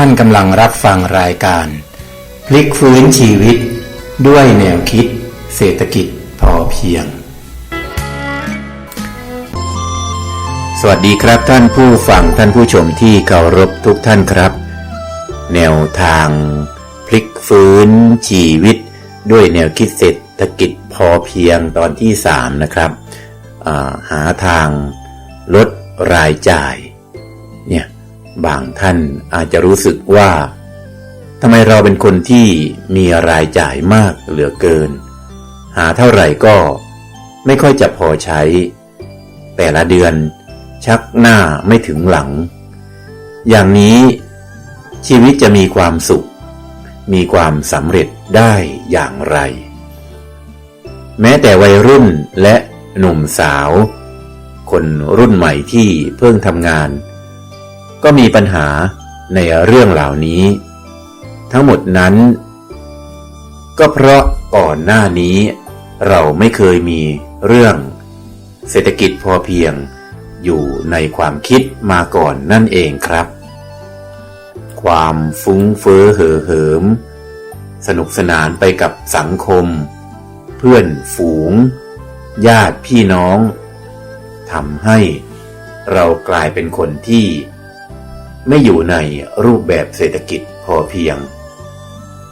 ท่านกำลังรับฟังรายการ พลิกฟื้นชีวิตด้วยแนวคิด เศรษฐกิจพอเพียง สวัสดีครับท่านผู้ฟังท่านผู้ชมที่เคารพทุกท่านครับ แนวทางพลิกฟื้นชีวิต ด้วยแนวคิดเศรษฐกิจพอเพียงตอนที่ 3 นะครับาหาทางลดรายจ่าย บางท่านอาจจะรู้สึกว่าทำไมเราเป็นคนที่มีรายจ่ายมากเหลือเกิน หาเท่าไหร่ก็ไม่ค่อยจะพอใช้ แต่ละเดือนชักหน้าไม่ถึงหลัง อย่างนี้ชีวิตจะมีความสุข มีความสำเร็จได้อย่างไร แม้แต่วัยรุ่นและหนุ่มสาว คนรุ่นใหม่ที่เพิ่งทำงาน ก็มีปัญหาในเรื่องเหล่านี้ ทั้งหมดนั้น ก็เพราะก่อนหน้านี้ เราไม่เคยมีเรื่อง เศรษฐกิจพอเพียงอยู่ในความคิดมาก่อนนั่นเองครับ ความฟุ้งเฟ้อเห่อเหิม สนุกสนานไปกับสังคม เพื่อนฝูง ญาติพี่น้องทำให้เรากลายเป็นคนที่ ไม่อยู่ในรูปแบบเศรษฐกิจพอเพียง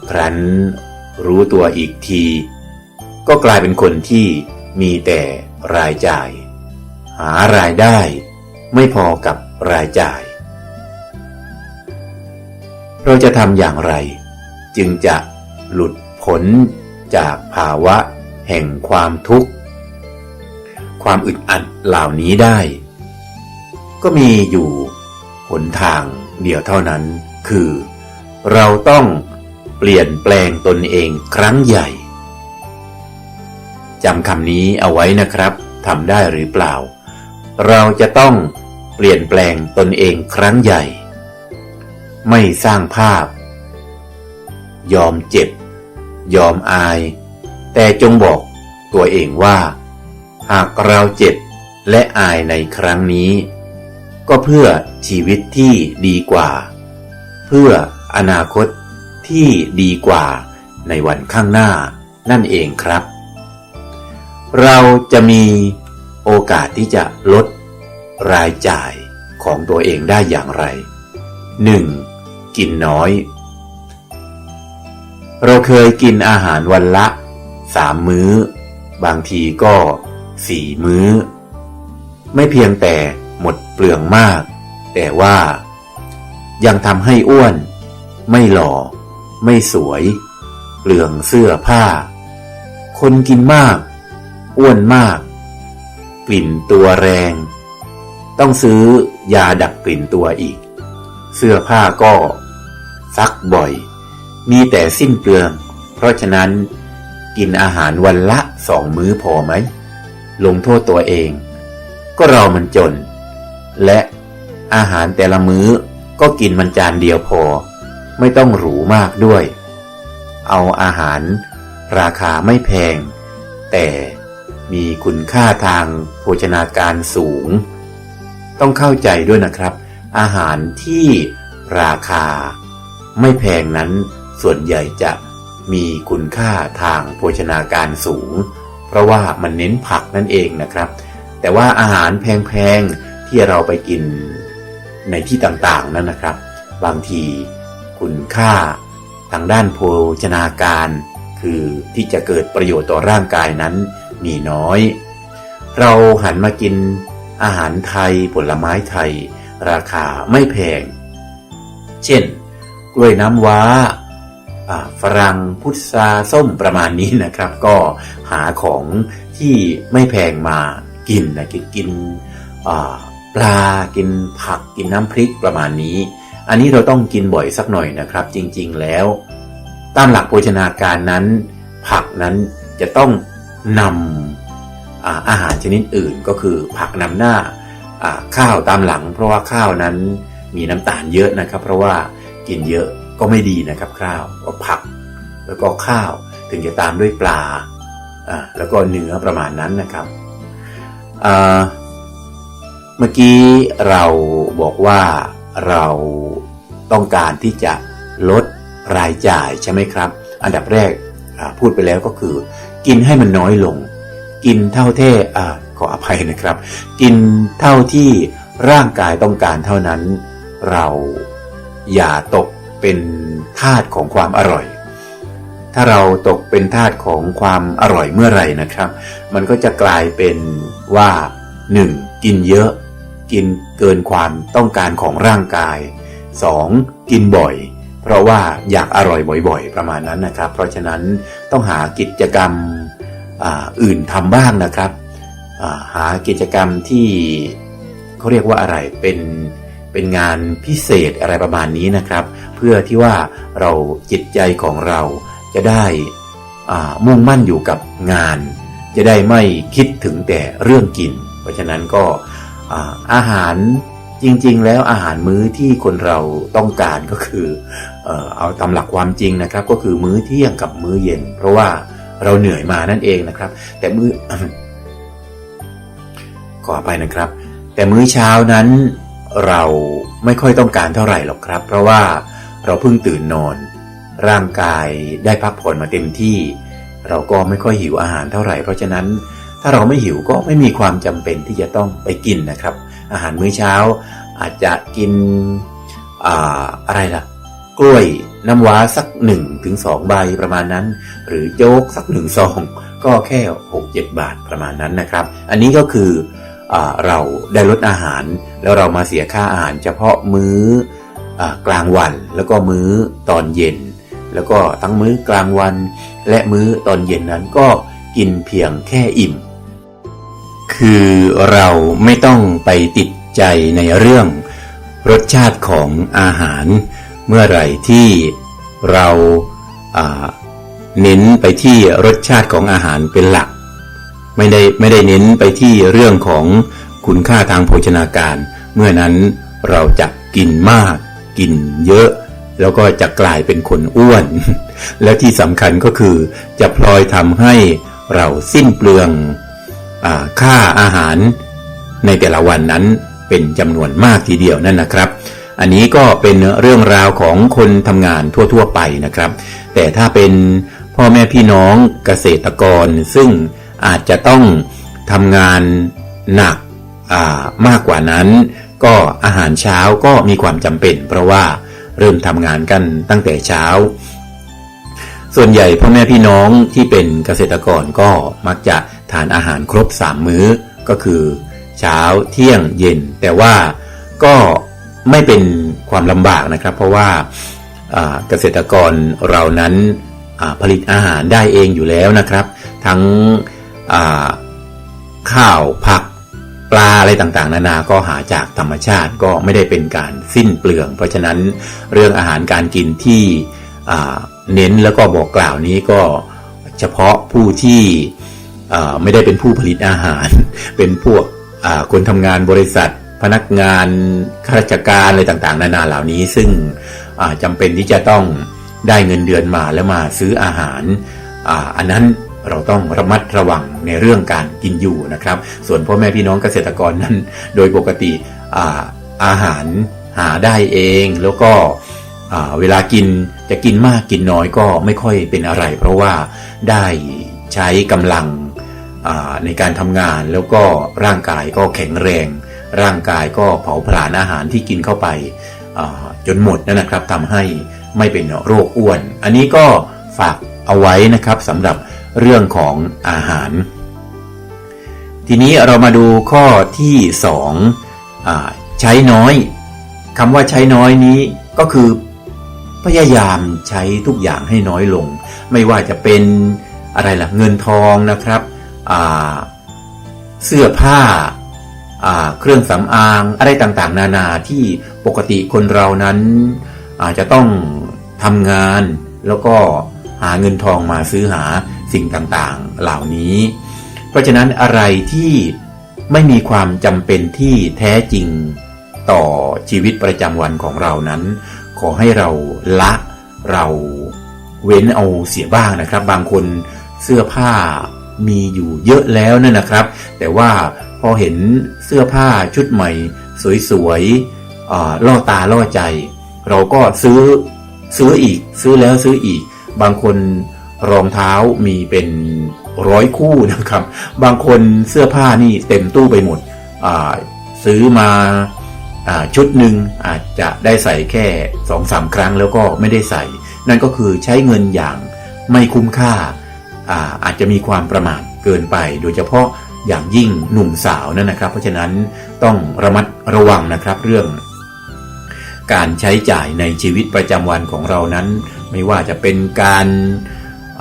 ครั้นรู้ตัวอีกที ก็กลายเป็นคนที่มีแต่รายจ่าย หารายได้ไม่พอกับรายจ่าย เราจะทำอย่างไร จึงจะหลุดพ้นจากภาวะแห่งความทุกข์ ความอึดอัดเหล่านี้ได้ ก็มีอยู่ หนทางเดียวเท่านั้น คือ เราต้องเปลี่ยนแปลงตนเองครั้งใหญ่จำคำนี้เอาไว้นะครับทำได้หรือเปล่า เราจะต้องเปลี่ยนแปลงตนเองครั้งใหญ่ ไม่สร้างภาพ ยอมเจ็บ ยอมอาย แต่จงบอกตัวเองว่า หากเราเจ็บและอายในครั้งนี้ ก็เพื่อชีวิตที่ดีกว่า เพื่ออนาคตที่ดีกว่าในวันข้างหน้านั่นเองครับ เราจะมีโอกาสที่จะลดรายจ่ายของตัวเองได้อย่างไร 1. กินน้อย เราเคยกินอาหารวันละสามมื้อ บางทีก็สี่มื้อ ไม่เพียงแต่ เปลืองมาก แต่ว่า ยังทำให้อ้วน ไม่หล่อ ไม่สวย เปลืองเสื้อผ้า คนกินมาก อ้วนมาก กลิ่นตัวแรง ต้องซื้อยาดับกลิ่นตัวอีก เสื้อผ้าก็ซักบ่อย มีแต่สิ้นเปลือง เพราะฉะนั้นกินอาหารวันละสองมื้อพอไหม ลงโทษตัวเอง ก็เรามันจน อาหารแต่ละมื้อก็กินมันจานเดียวพอ ไม่ต้องหรูมากด้วย เอาอาหารราคาไม่แพง แต่มีคุณค่าทางโภชนาการสูง ต้องเข้าใจด้วยนะครับ อาหารที่ราคา ไม่แพงนั้นส่วนใหญ่จะมีคุณค่าทางโภชนาการสูง เพราะว่ามันเน้นผักนั่นเองนะครับ แต่ว่าอาหารแพงๆที่เราไปกิน ในที่ต่างๆนั้นนะครับ บางทีคุณค่าทางด้านโภชนาการ คือที่จะเกิดประโยชน์ต่อร่างกายนั้นมีน้อย เราหันมากินอาหารไทยผลไม้ไทย ราคาไม่แพง เช่น กล้วยน้ำว้าฝรั่งพุทราส้มประมาณนี้นะครับ ก็หาของที่ไม่แพงมากินนะกินกิน ปลากินผักกินน้ำพริกประมาณนี้ อันนี้เราต้องกินบ่อยสักหน่อยนะครับ จริงๆแล้ว ตามหลักโภชนาการนั้น ผักนั้นจะต้องนำอาอาหารชนิดอื่นก็คือผักนำหน้าข้าวตามหลัง เพราะว่าข้าวนั้นมีน้ำตาลเยอะนะครับ เพราะว่ากินเยอะก็ไม่ดีนะครับข้าวก็ผัก แล้วก็ข้าวถึงจะตามด้วยปลาอ่าแล้วก็เนื้อประมาณนั้นนะครับอ่า เมื่อกี้เราบอกว่าเราต้องการที่จะลดรายจ่ายใช่ไหมครับ อันดับแรกพูดไปแล้วก็คือ กินให้มันน้อยลง กินเท่าที่อ่าขออภัยนะครับ กินเท่าที่ร่างกายต้องการเท่านั้น เราอย่าตกเป็นทาสของความอร่อย ถ้าเราตกเป็นทาสของความอร่อยเมื่อไหร่นะครับ มันก็จะกลายเป็นว่า 1. กินเยอะ กินเกินความต้องการของร่างกาย 2. กินบ่อย เพราะว่าอยากอร่อยบ่อย ๆ ประมาณนั้นนะครับ เพราะฉะนั้นต้องหากิจกรรมออื่นทำบ้างนะครับ หากิจกรรมที่เขาเรียกว่าอะไรเป็นเป็นงานพิเศษอะไรประมาณนี้นะครับ เพื่อที่ว่าเราจิตใจของเราจะได้มุ่งมั่นอยู่กับงาน จะได้ไม่คิดถึงแต่เรื่องกิน เพราะฉะนั้นก็ อาหารจริง ๆ แล้วอาหารมื้อที่คนเราต้องการก็คือเอ่อเอาตามหลักความจริงนะครับ ก็คือมื้อเที่ยงกับมื้อเย็น เพราะว่าเราเหนื่อยมานั่นเองนะครับ แต่มื้อขออภัยนะครับ แต่มื้อเช้านั้นเราไม่ค่อยต้องการเท่าไหร่หรอกครับ เพราะว่าเราเพิ่งตื่นนอน ร่างกายได้พักผ่อนมาเต็มที่ เราก็ไม่ค่อยหิวอาหารเท่าไหร่ เพราะฉะนั้น ถ้าเราไม่หิวก็ไม่มีความจำเป็นที่จะต้องไปกินนะครับ อาหารมื้อเช้าอาจจะกินอ่าอะไรล่ะ กล้วยน้ำว้าสักหนึ่งถึงสองใบประมาณนั้น หรือโจ๊กสักหนึ่งซองก็แค่หกเจ็ดบาทประมาณนั้นนะครับ อันนี้ก็คืออเราได้ลดอาหาร แล้วเรามาเสียค่าอาหารเฉพาะมื้อกลางวัน แล้วก็มื้อตอนเย็น แล้วก็ทั้งมื้อกลางวัน และมื้อตอนเย็นนั้นก็กินเพียงแค่อิ่ม คือเราไม่ต้องไปติดใจในเรื่อง รสชาติของอาหาร เมื่อไหร่ที่เราเน้นไปที่รสชาติของอาหารเป็นหลัก ไม่ได้ไม่ได้เน้นไปที่เรื่องของคุณค่าทางโภชนาการ เมื่อนั้นเราจะกินมาก กินเยอะ แล้วก็จะกลายเป็นคนอ้วน และที่สำคัญก็คือจะพลอยทำให้เราสิ้นเปลือง ค่าอาหารในแต่ละวันนั้นเป็นจำนวนมากทีเดียวนั่นนะครับ อันนี้ก็เป็นเรื่องราวของคนทำงานทั่ว ๆ ไปนะครับ แต่ถ้าเป็นพ่อแม่พี่น้องเกษตรกร ซึ่งอาจจะต้องทำงานหนักมากกว่านั้น ก็อาหารเช้าก็มีความจำเป็น เพราะว่าเริ่มทำงานกันตั้งแต่เช้า ส่วนใหญ่พ่อแม่พี่น้องที่เป็นเกษตรกรก็มักจะ ทานอาหารครบ3มื้อก็คือเช้าเที่ยงเย็น แต่ว่าก็ไม่เป็นความลำบากนะครับ เพราะว่าเกษตรกรเรานั้นผลิตอาหารได้เองอยู่แล้วนะครับ ทั้งข้าวผักปลาอะไรต่างๆ นานาก็หาจากธรรมชาติก็ไม่ได้เป็นการสิ้นเปลือง เพราะฉะนั้นเรื่องอาหารการกินที่เน้นแล้วก็บอกกล่าวนี้ก็เฉพาะผู้ที่ ไม่ได้เป็นผู้ผลิตอาหาร เป็นพวกคนทำงานบริษัท พนักงานข้าราชการอะไรต่างๆ นานาเหล่านี้ ซึ่งจำเป็นที่จะต้องได้เงินเดือนมาแล้วมาซื้ออาหารอ,าอันนั้นเราต้องระมัดระวังในเรื่องการกินอยู่นะครับ ส่วนพ่อแม่พี่น้องเกษตรกรนั้น โดยปกติอาอาหารหาได้เอง แล้วก็เวลากินจะกินมากกินน้อยก็ไม่ค่อยเป็นอะไร เพราะว่าได้ใช้กำลัง ในการทำงานแล้วก็ร่างกายก็แข็งแรง ร่างกายก็เผาผลาญอาหารที่กินเข้าไปจนหมดนั่นนะครับทำให้ไม่เป็นโรคอ้วน อันนี้ก็ฝากเอาไว้นะครับสำหรับเรื่องของอาหาร ทีนี้เรามาดูข้อที่สองใช้น้อยคำว่าใช้น้อยนี้ก็คือพยายามใช้ทุกอย่างให้น้อยลง ไม่ว่าจะเป็นอะไรล่ะเงินทองนะครับ เสื้อผ้าาเครื่องสำอางอะไรต่างๆ นานาที่ปกติคนเรานั้นอาจจะต้องทำงานแล้วก็หาเงินทองมาซื้อหาสิ่งต่างๆ เหล่านี้ เพราะฉะนั้นอะไรที่ไม่มีความจำเป็นที่แท้จริงต่อชีวิตประจำวันของเรานั้น ขอให้เราละเราเว้นเอาเสียบ้างนะครับ บางคนเสื้อผ้า มีอยู่เยอะแล้วนั่นนะครับ แต่ว่าพอเห็นเสื้อผ้าชุดใหม่ สวยๆล่อตาล่อใจ เราก็ซื้อซื้ออีก ซื้อแล้วซื้ออีก บางคนรองเท้ามีเป็นร้อยคู่นะครับ บางคนเสื้อผ้านี่เต็มตู้ไปหมดซื้อมาอ่าชุดหนึ่งอาจจะได้ใส่แค่สองสามครั้งแล้วก็ไม่ได้ใส่ นั่นก็คือใช้เงินอย่างไม่คุ้มค่า อาอาจจะมีความประมาทเกินไป โดยเฉพาะอย่างยิ่งหนุ่มสาวนั่นนะครับ เพราะฉะนั้นต้องระมัดระวังนะครับเรื่อง การใช้จ่ายในชีวิตประจำวันของเรานั้น ไม่ว่าจะเป็นการ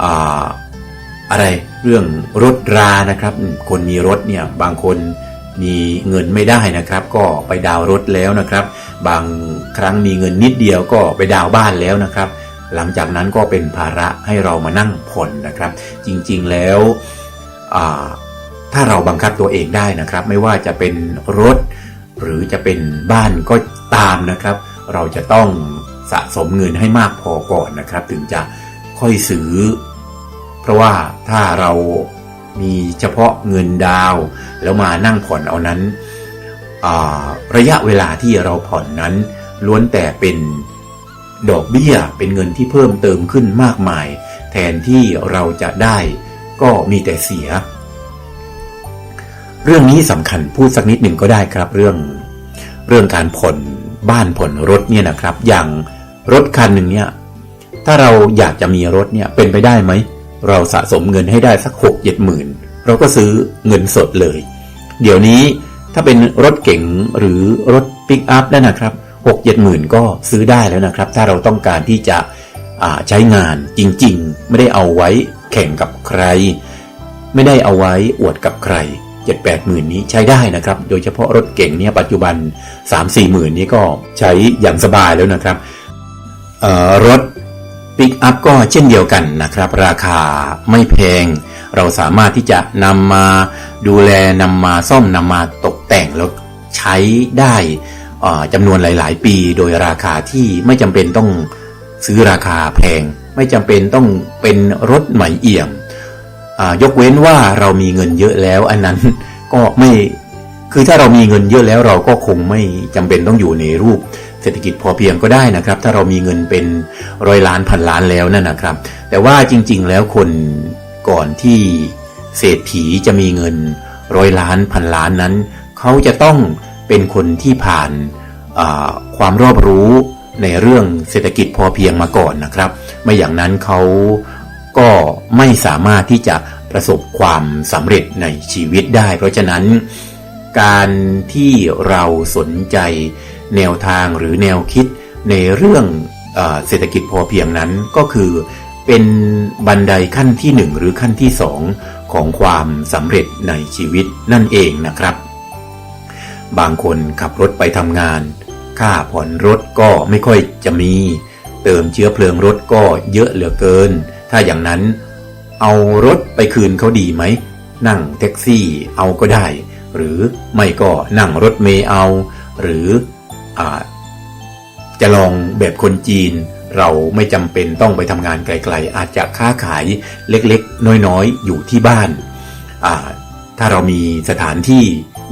อาอะไรเรื่องรถรานะครับ คนมีรถเนี่ยบางคนมีเงินไม่ได้นะครับ ก็ไปดาวรถแล้วนะครับ บางครั้งมีเงินนิดเดียวก็ไปดาวบ้านแล้วนะครับ หลังจากนั้นก็เป็นภาระให้เรามานั่งผ่อนนะครับ จริงๆแล้วถ้าเราบังคับตัวเองได้นะครับ ไม่ว่าจะเป็นรถ หรือจะเป็นบ้านก็ตามนะครับ เราจะต้องสะสมเงินให้มากพอก่อนนะครับ ถึงจะค่อยซื้อ เพราะว่าถ้าเรามีเฉพาะเงินดาว แล้วมานั่งผ่อนเอานั้น ระยะเวลาที่เราผ่อนนั้นล้วนแต่เป็น ดอกเบี้ยเป็นเงินที่เพิ่มเติมขึ้นมากมาย แทนที่เราจะได้ก็มีแต่เสีย เรื่องนี้สำคัญพูดสักนิดหนึ่งก็ได้ครับเรื่อง เรื่องการผ่อนบ้านผ่อนรถเนี่ยนะครับ อย่างรถคันหนึ่งเนี่ย ถ้าเราอยากจะมีรถเนี่ยเป็นไปได้ไหม เราสะสมเงินให้ได้สักหกเจ็ดหมื่นเราก็ซื้อเงินสดเลย เดี๋ยวนี้ถ้าเป็นรถเก๋งหรือรถปิกอัพนั่นนะครับ หกเจ็ดหมื่นก็ซื้อได้แล้วนะครับ ถ้าเราต้องการที่จะใช้งานจริงๆ ไม่ได้เอาไว้แข่งกับใคร ไม่ได้เอาไว้อวดกับใครเจ็ดแปดหมื่นนี้ใช้ได้นะครับ โดยเฉพาะรถเก่งเนี่ยปัจจุบันสามสี่หมื่นนี้ก็ใช้อย่างสบายแล้วนะครับรถปิกอัพก็เช่นเดียวกันนะครับ ราคาไม่แพง เราสามารถที่จะนำมาดูแลนำมาซ่อมนำมาตกแต่งแล้วใช้ได้ จำนวนหลาย ๆ ปีโดยราคาที่ไม่จำเป็นต้องซื้อราคาแพง ไม่จำเป็นต้องเป็นรถใหม่เอี่ยมยกเว้นว่าเรามีเงินเยอะแล้วอันนั้นก็ไม่คือถ้าเรามีเงินเยอะแล้วเราก็คงไม่จำเป็นต้องอยู่ในรูปเศรษฐกิจพอเพียงก็ได้นะครับ ถ้าเรามีเงินเป็นร้อยล้านพันล้านแล้วนั่นนะครับ แต่ว่าจริง ๆ แล้วคนก่อนที่เศรษฐีจะมีเงินร้อยล้านพันล้านนั้น เขาจะต้อง เป็นคนที่ผ่านความรอบรู้ในเรื่องเศรษฐกิจพอเพียงมาก่อนนะครับ ไม่อย่างนั้นเขาก็ไม่สามารถที่จะประสบความสำเร็จในชีวิตได้ เพราะฉะนั้น การที่เราสนใจแนวทางหรือแนวคิดในเรื่องเอเศรษฐกิจพอเพียงนั้นก็คือเป็นบันไดขั้นที่หนึ่งหรือขั้นที่สองของความสำเร็จในชีวิตนั่นเองนะครับ บางคนขับรถไปทำงาน ค่าผ่อนรถก็ไม่ค่อยจะมี เติมเชื้อเพลิงรถก็เยอะเหลือเกิน ถ้าอย่างนั้น เอารถไปคืนเขาดีไหม นั่งแท็กซี่เอาก็ได้ หรือไม่ก็นั่งรถเมล์เอา หรืออจะลองแบบคนจีน เราไม่จำเป็นต้องไปทำงานไกลๆ อาจจะค้าขายเล็กๆ น้อยๆ อยู่ที่บ้าน ถ้าเรามีสถานที่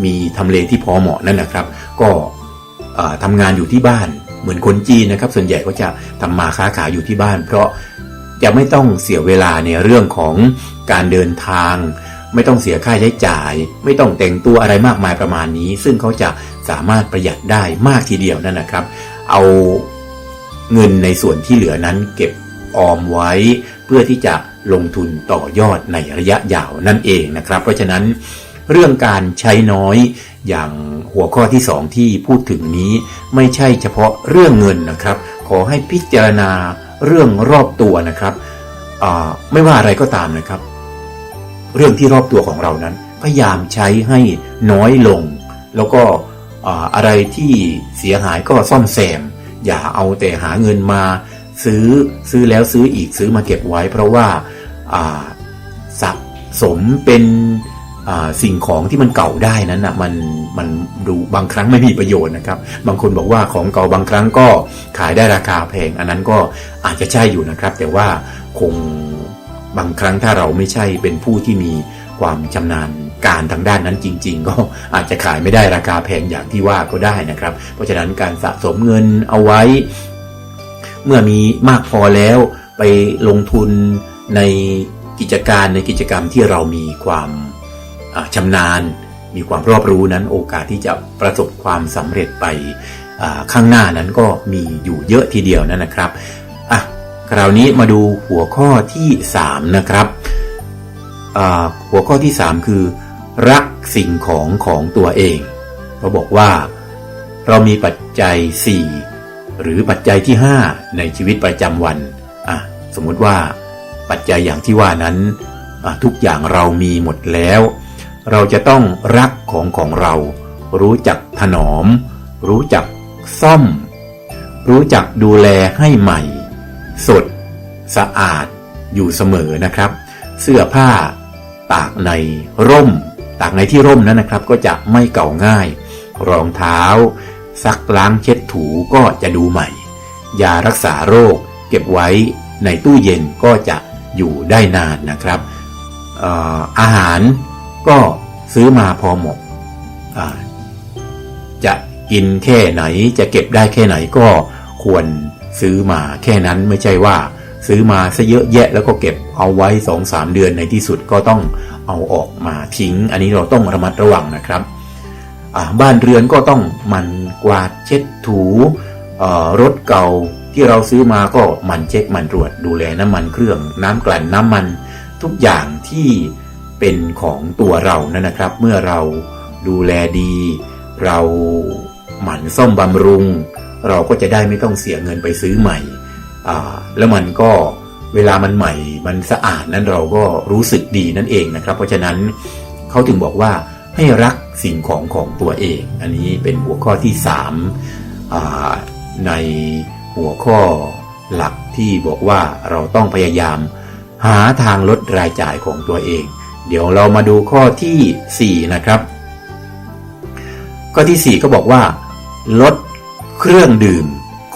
มีทำเลที่พอเหมาะนั่นนะครับ ก็ทำงานอยู่ที่บ้านเหมือนคนจีนนะครับ ส่วนใหญ่ก็จะทำมาค้าขายอยู่ที่บ้าน เพราะจะไม่ต้องเสียเวลาในเรื่องของการเดินทาง ไม่ต้องเสียค่าใช้จ่าย ไม่ต้องแต่งตัวอะไรมากมายประมาณนี้ ซึ่งเขาจะสามารถประหยัดได้มากทีเดียวนั่นนะครับ เอาเงินในส่วนที่เหลือนั้นเก็บออมไว้ เพื่อที่จะลงทุนต่อยอดในระยะยาวนั่นเองนะครับ เพราะฉะนั้น เรื่องการใช้น้อย อย่างหัวข้อที่สองที่พูดถึงนี้ ไม่ใช่เฉพาะเรื่องเงินนะครับ ขอให้พิจารณาเรื่องรอบตัวนะครับไม่ว่าอะไรก็ตามนะครับ เรื่องที่รอบตัวของเรานั้น พยายามใช้ให้น้อยลง แล้วก็อ่าอะไรที่เสียหายก็ซ่อมแซม อย่าเอาแต่หาเงินมา ซื้อซื้อแล้วซื้ออีกซื้อมาเก็บไว้ เพราะว่าสะสมเป็น สิ่งของที่มันเก่าได้นั้นนะมันมันดูบางครั้งไม่มีประโยชน์นะครับ บางคนบอกว่าของเก่าบางครั้งก็ขายได้ราคาแพง อันนั้นก็อาจจะใช่อยู่นะครับ แต่ว่าคงบางครั้งถ้าเราไม่ใช่เป็นผู้ที่มีความชำนาญการทางด้านนั้นจริง ๆ ก็อาจจะขายไม่ได้ราคาแพงอย่างที่ว่าก็ได้นะครับ เพราะฉะนั้นการสะสมเงินเอาไว้ เมื่อมีมากพอแล้วไปลงทุนในกิจการในกิจกรรมที่เรามีความ ชำนาญ มีความรอบรู้นั้นโอกาสที่จะประสบความสำเร็จไปข้างหน้านั้นก็มีอยู่เยอะทีเดียวนั่นนะครับอะคราวนี้มาดูหัวข้อที่ 3 นะครับหัวข้อที่ 3 คือ รักสิ่งของของตัวเองเขาบอกว่าเรามีปัจจัย 4 หรือปัจจัยที่ 5 ในชีวิตประจำวันอะสมมุติว่าปัจจัยอย่างที่ว่านั้นทุกอย่างเรามีหมดแล้ว เราจะต้องรักของของเรา รู้จักถนอม รู้จักซ่อม รู้จักดูแลให้ใหม่ สด สะอาดอยู่เสมอนะครับ เสื้อผ้า ตากในร่ม ตากในที่ร่มนั้นนะครับ ก็จะไม่เก่าง่าย รองเท้า ซักล้างเช็ดถูก็จะดูใหม่ ยารักษาโรค เก็บไว้ในตู้เย็นก็จะอยู่ได้นานนะครับอออาหาร ก็ซื้อมาพอเหมาะจะกินแค่ไหนจะเก็บได้แค่ไหนก็ควรซื้อมาแค่นั้นไม่ใช่ว่าซื้อมาซะเยอะแยะแล้วก็เก็บเอาไว้สองสามเดือนในที่สุดก็ต้องเอาออกมาทิ้ง อันนี้เราต้องระมัดระวังนะครับ บ้านเรือนก็ต้องมันกวาดเช็ดถูรถเก่าที่เราซื้อมาก็มันเช็คมันตรวจดูแลน้ำมันเครื่องน้ำกลั่นน้ำมันทุกอย่างที่ เป็นของตัวเรานั่นนะครับ เมื่อเราดูแลดี เราหมั่นซ่อมบำรุง เราก็จะได้ไม่ต้องเสียเงินไปซื้อใหม่ แล้วมันก็เวลามันใหม่มันสะอาดนั้นเราก็รู้สึกดีนั่นเองนะครับ เพราะฉะนั้นเขาถึงบอกว่าให้รักสิ่งของของตัวเอง อันนี้เป็นหัวข้อที่3ในหัวข้อหลักที่บอกว่าเราต้องพยายามหาทางลดรายจ่ายของตัวเอง เดี๋ยวเรามาดูข้อทีสี่ 4 นะครับ ข้อที่ 4 ก็บอกว่า ลดเครื่องดื่ม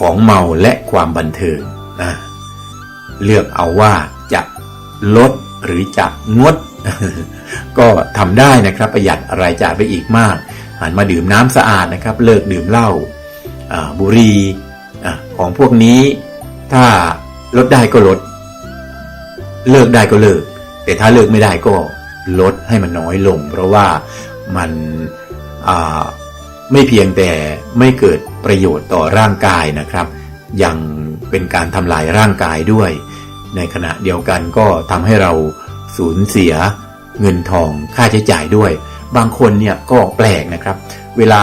ของเมาและความบันเทิงนะเลือกเอาว่าจะลดหรือจะงด ก็ทำได้นะครับประหยัดรายจ่ายไปอีกมากหันมาดื่มน้ำสะอาดนะครับ เลิกดื่มเหล้าบุหรี่ของพวกนี้ถ้าลดได้ก็ลด เลิกได้ก็เลิก แต่ถ้าเลิกไม่ได้ก็ ลดให้มันน้อยลง เพราะว่ามันไม่เพียงแต่ไม่เกิดประโยชน์ต่อร่างกายนะครับ ยังเป็นการทำลายร่างกายด้วย ในขณะเดียวกันก็ทำให้เราสูญเสียเงินทองค่าใช้จ่ายด้วย บางคนเนี่ยก็แปลกนะครับ เวลา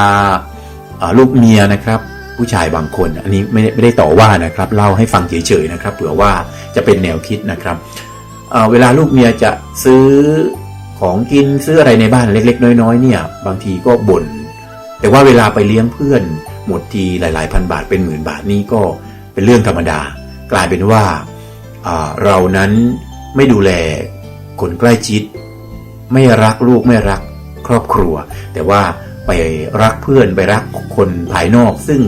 ลูกเมียนะครับ ผู้ชายบางคน อันนี้ไม่ได้ไม่ได้ต่อว่านะครับ เล่าให้ฟังเฉยๆนะครับเผื่อว่าจะเป็นแนวคิดนะครับเเวลาลูกเมียจะซื้อ ของกินซื้ออะไรในบ้านเล็ก ๆ น้อย ๆ เนี่ย บางทีก็บ่นแต่ว่าเวลาไปเลี้ยงเพื่อน หมดทีหลาย ๆ พันบาทเป็นหมื่นบาทนี่ก็เป็นเรื่องธรรมดา กลายเป็นว่าเรานั้นไม่ดูแลคนใกล้ชิด ไม่รักลูกไม่รักครอบครัว แต่ว่าไปรักเพื่อนไปรักคนภายนอก ซึ่ง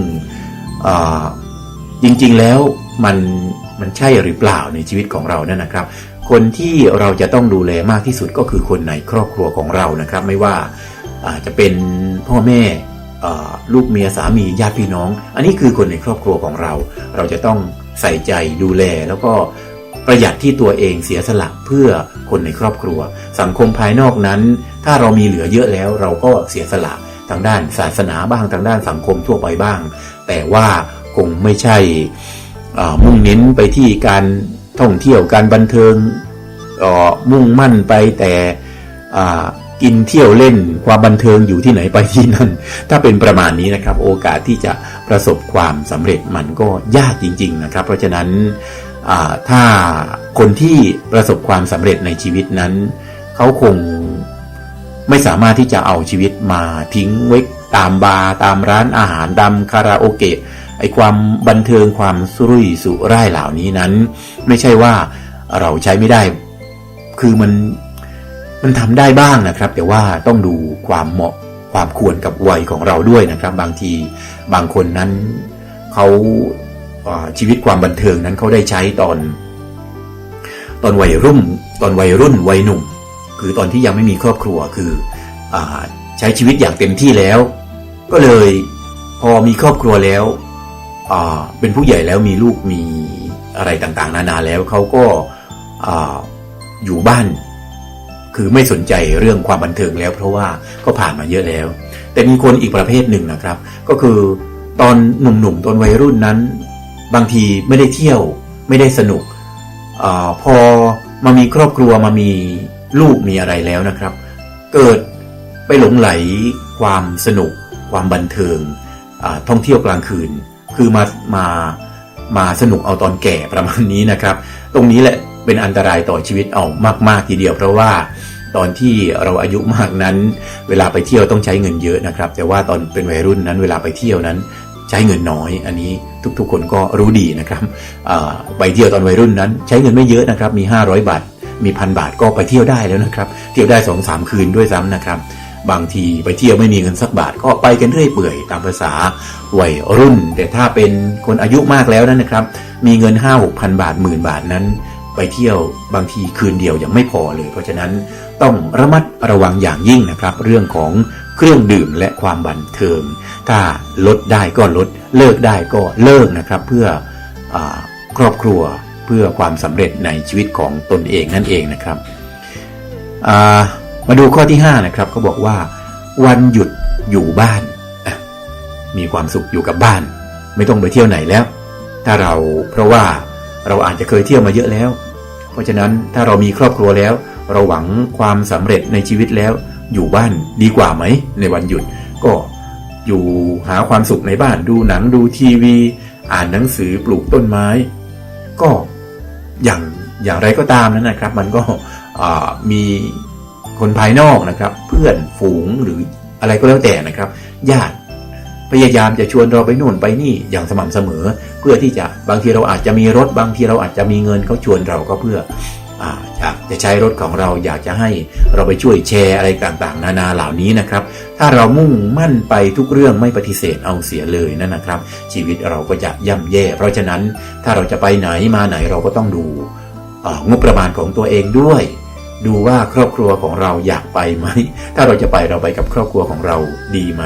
จริงๆแล้วมันมันใช่หรือเปล่าในชีวิตของเรานั่นนะครับ คนที่เราจะต้องดูแลมากที่สุดก็คือคนในครอบครัวของเรานะครับ ไม่ว่าอาจะเป็นพ่อแม่ลูกเมียสามีญาติพี่น้อง อันนี้คือคนในครอบครัวของเรา เราจะต้องใส่ใจดูแลแล้วก็ประหยัดที่ตัวเองเสียสละเพื่อคนในครอบครัว สังคมภายนอกนั้น ถ้าเรามีเหลือเยอะแล้วเราก็เสียสละทางด้านศาสนาบ้างทางด้านสังคมทั่วไปบ้าง แต่ว่าคงไม่ใช่มุ่งเน้นไปที่การ ท่องเที่ยวการบันเทิงมุ่งมั่นไปแต่กินเที่ยวเล่นความบันเทิงอยู่ที่ไหนไปที่นั่น ถ้าเป็นประมาณนี้นะครับ โอกาสที่จะประสบความสำเร็จมันก็ยากจริง ๆ นะครับ เพราะฉะนั้นถ้าคนที่ประสบความสำเร็จในชีวิตนั้น เขาคงไม่สามารถที่จะเอาชีวิตมาทิ้งไว้ตามบาร์ตามร้านอาหารดำคาราโอเกะ ไอความบันเทิงความสุรุ่ยสุร่ายเหล่านี้นั้น ไม่ใช่ว่าเราใช้ไม่ได้ คือมันมันทำได้บ้างนะครับ แต่ว่าต้องดูความเหมาะความควรกับวัยของเราด้วยนะครับ บางทีบางคนนั้นเขาชีวิตความบันเทิงนั้นเขาได้ใช้ตอน ตอนวัยรุ่นตอนวัยรุ่นวัยหนุ่ม คือตอนที่ยังไม่มีครอบครัวคืออใช้ชีวิตอย่างเต็มที่แล้ว ก็เลยพอมีครอบครัวแล้ว เป็นผู้ใหญ่แล้วมีลูกมีอะไรต่างๆ นานาแล้วเขาก็อ่าอยู่บ้าน คือไม่สนใจเรื่องความบันเทิงแล้ว เพราะว่าก็ผ่านมาเยอะแล้ว แต่มีคนอีกประเภทหนึ่งนะครับ ก็คือตอนหนุ่มๆตอนวัยรุ่นนั้น บางทีไม่ได้เที่ยวไม่ได้สนุกอพอมามีครอบครัวมามีลูกมีอะไรแล้วนะครับ เกิดไปหลงไหลความสนุก ความบันเทิงท่องเที่ยวกลางคืน คือมามามาสนุกเอาตอนแก่ประมาณนี้นะครับ ตรงนี้แหละเป็นอันตรายต่อชีวิตเอามาก ๆ ทีเดียว เพราะว่าตอนที่เราอายุมากนั้น เวลาไปเที่ยวต้องใช้เงินเยอะนะครับ แต่ว่าตอนเป็นวัยรุ่นนั้นเวลาไปเที่ยวนั้นใช้เงินน้อย อันนี้ทุกๆ คนก็รู้ดีนะครับไปเที่ยวตอนวัยรุ่นนั้น ใช้เงินไม่เยอะนะครับ มี 500 บาท มีพันบาทก็ไปเที่ยวได้แล้วนะครับ เที่ยวได้สองสามคืนด้วยซ้ำนะครับ บางทีไปเที่ยวไม่มีเงินสักบาทก็ไปกันเรื่อยเปื่อยตามภาษาวัยรุ่น แต่ถ้าเป็นคนอายุมากแล้วนั้นนะครับ มีเงิน 5 6พันบาทหมื่นบาทนั้น ไปเที่ยวบางทีคืนเดียวยังไม่พอเลย เพราะฉะนั้นต้องระมัดระวังอย่างยิ่งนะครับ เรื่องของเครื่องดื่มและความบันเทิง ถ้าลดได้ก็ลดเลิกได้ก็เลิกนะครับ เพื่ออครอบครัวเพื่อความสำเร็จในชีวิตของตนเองนั่นเองนะครับอ่า มาดูข้อที่5นะครับเขาบอกว่า วันหยุดอยู่บ้าน มีความสุขอยู่กับบ้าน ไม่ต้องไปเที่ยวไหนแล้ว ถ้าเราเพราะว่าเราอาจจะเคยเที่ยวมาเยอะแล้ว เพราะฉะนั้นถ้าเรามีครอบครัวแล้ว เราหวังความสำเร็จในชีวิตแล้ว อยู่บ้านดีกว่าไหม ในวันหยุดก็อยู่หาความสุขในบ้านดูหนังดูทีวี อ่านหนังสือปลูกต้นไม้ ก็อย่างอย่างไรก็ตามนั้นนะครับ มันก็มี คนภายนอกนะครับ เพื่อนฝูงหรืออะไรก็แล้วแต่นะครับ ญาติพยายามจะชวนเราไปนู่นไปนี่อย่างสม่ำเสมอ เพื่อที่จะบางทีเราอาจจะมีรถบางทีเราอาจจะมีเงินเขาชวนเราก็เพื่ออาอยากจะใช้รถของเราอยากจะให้เราไปช่วยแชร์อะไรต่างๆ นานาเหล่านี้นะครับ ถ้าเรามุ่งมั่นไปทุกเรื่องไม่ปฏิเสธเอาเสียเลยนั่นนะครับ ชีวิตเราก็จะย่ำแย่ เพราะฉะนั้นถ้าเราจะไปไหนมาไหนเราก็ต้องดูงบประมาณของตัวเองด้วย ดูว่าครอบครัวของเราอยากไปไหม ถ้าเราจะไปเราไปกับครอบครัวของเราดีไหม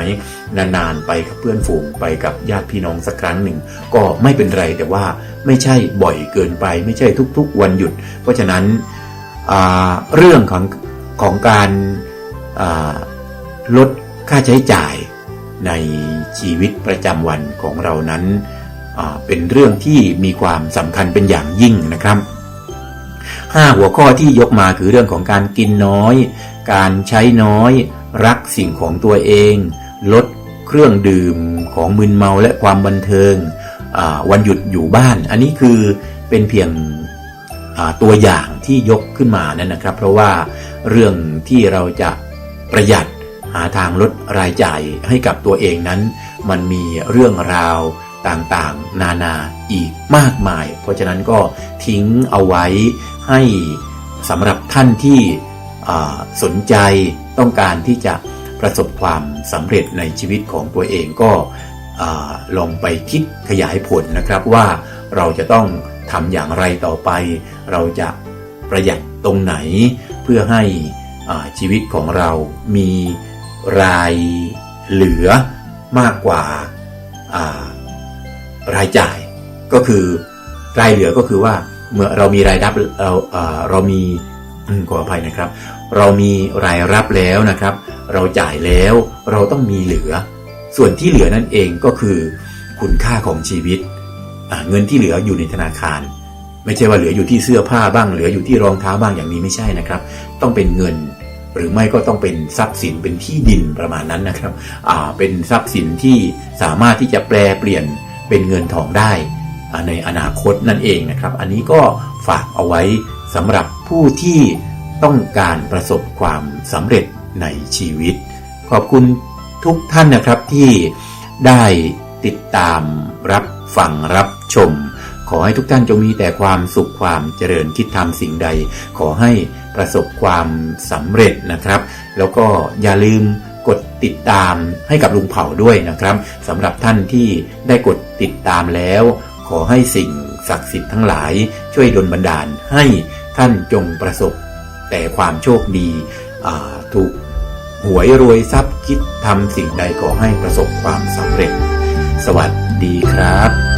นานๆไปกับเพื่อนฝูงไปกับญาติพี่น้องสักครั้งหนึ่ง ก็ไม่เป็นไรแต่ว่าไม่ใช่บ่อยเกินไป ไม่ใช่ทุกๆ วันหยุด เพราะฉะนั้นเรื่องของของการาลดค่าใช้จ่ายในชีวิตประจำวันของเรานั้นเป็นเรื่องที่มีความสำคัญเป็นอย่างยิ่งนะครับ ห้าหัวข้อที่ยกมาคือเรื่องของการกินน้อย การใช้น้อย รักสิ่งของตัวเอง ลดเครื่องดื่มของมึนเมาและความบันเทิง วันหยุดอยู่บ้าน อันนี้คือเป็นเพียงตัวอย่างที่ยกขึ้นมานั่นนะครับ เพราะว่าเรื่องที่เราจะประหยัดหาทางลดรายจ่ายให้กับตัวเองนั้น มันมีเรื่องราว ต่างๆ นานาอีกมากมาย เพราะฉะนั้นก็ทิ้งเอาไว้ให้สำหรับท่านที่สนใจต้องการที่จะประสบความสำเร็จในชีวิตของตัวเองก็อลองไปคิดขยายผลนะครับว่าเราจะต้องทำอย่างไรต่อไป เราจะประหยัดตรงไหน เพื่อให้ชีวิตของเรามีรายเหลือมากกว่าอ่า รายจ่ายก็คือรายเหลือก็คือว่าเมื่อเรามีรายรับเราเอ่อเรามีขออภัยนะครับ เรามีรายรับแล้วนะครับ เราจ่ายแล้วเราต้องมีเหลือ ส่วนที่เหลือนั่นเองก็คือ คุณค่าของชีวิต เงินที่เหลืออยู่ในธนาคาร ไม่ใช่ว่าเหลืออยู่ที่เสื้อผ้าบ้างเหลืออยู่ที่รองเท้าบ้างอย่างนี้ไม่ใช่นะครับ ต้องเป็นเงินหรือไม่ก็ต้องเป็นทรัพย์สินเป็นที่ดินประมาณนั้นนะครับอ่าเป็นทรัพย์สินที่สามารถที่จะแปลเปลี่ยน เป็นเงินทองได้ในอนาคตนั่นเองนะครับ อันนี้ก็ฝากเอาไว้สำหรับผู้ที่ต้องการประสบความสำเร็จในชีวิต ขอบคุณทุกท่านนะครับที่ได้ติดตามรับฟังรับชม ขอให้ทุกท่านจงมีแต่ความสุขความเจริญคิดทำสิ่งใด ขอให้ประสบความสำเร็จนะครับ แล้วก็อย่าลืม ติดตามให้กับลุงเผ่าด้วยนะครับสำหรับท่านที่ได้กดติดตามแล้ว ขอให้สิ่งศักดิ์สิทธิ์ทั้งหลาย ช่วยดลบันดาลให้ท่านจงประสบ แต่ความโชคดีถูกหวยรวยทรัพย์คิดทำสิ่งใดขอให้ประสบความสำเร็จ สวัสดีครับ